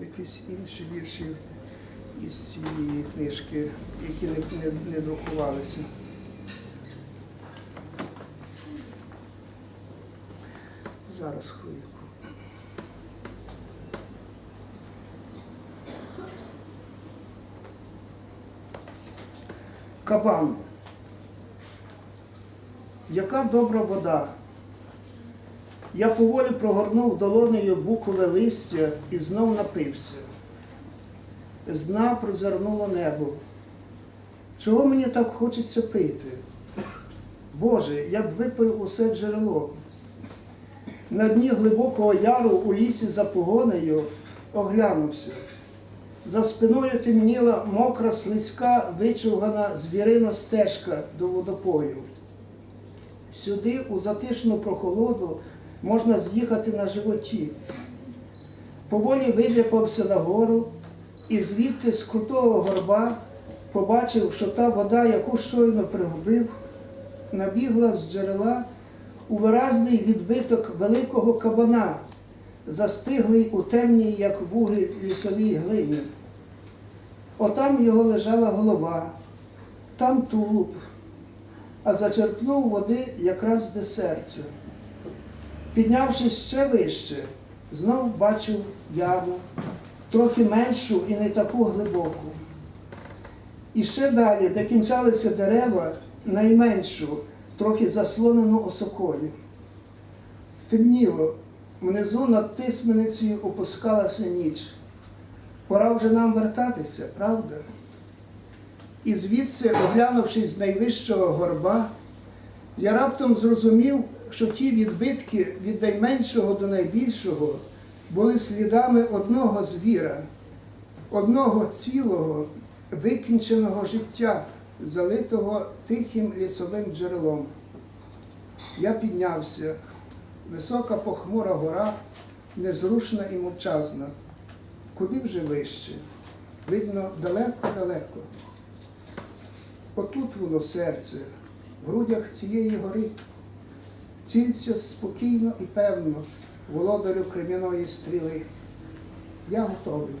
якісь інші вірші із цієї книжки, які не, не, не друкувалися. Зараз хвильку. Кабан. Яка добра вода. Я поволі прогорнув долонею букове листя і знов напився. З дна прозирнуло небо. Чого мені так хочеться пити? Боже, я б випив усе джерело. На дні глибокого яру у лісі за погонею оглянувся. За спиною темніла мокра, слизька, вичугана звірина стежка до водопою. Сюди, у затишну прохолоду, можна з'їхати на животі. Поволі видряпався нагору і звідти з крутого горба побачив, що та вода, яку щойно пригубив, набігла з джерела у виразний відбиток великого кабана, застиглий у темній, як вуги лісовій глині. Отам його лежала голова, там тулуб, а зачерпнув води якраз де серце. Піднявшись ще вище, знов бачив яму, трохи меншу і не таку глибоку. І ще далі, де кінчалися дерева, найменшу, трохи заслонену осокою. Темніло, внизу над тисменицею опускалася ніч. Пора вже нам вертатися, правда? І звідси, оглянувшись з найвищого горба, я раптом зрозумів, що ті відбитки від найменшого до найбільшого були слідами одного звіра, одного цілого, викінченого життя, залитого тихим лісовим джерелом. Я піднявся, висока похмура гора, незрушна і мовчазна. Куди вже вище? Видно, далеко-далеко. Отут воно серце, в грудях цієї гори. Цілься спокійно і певно, володарю крем'яної стріли. Я готовий.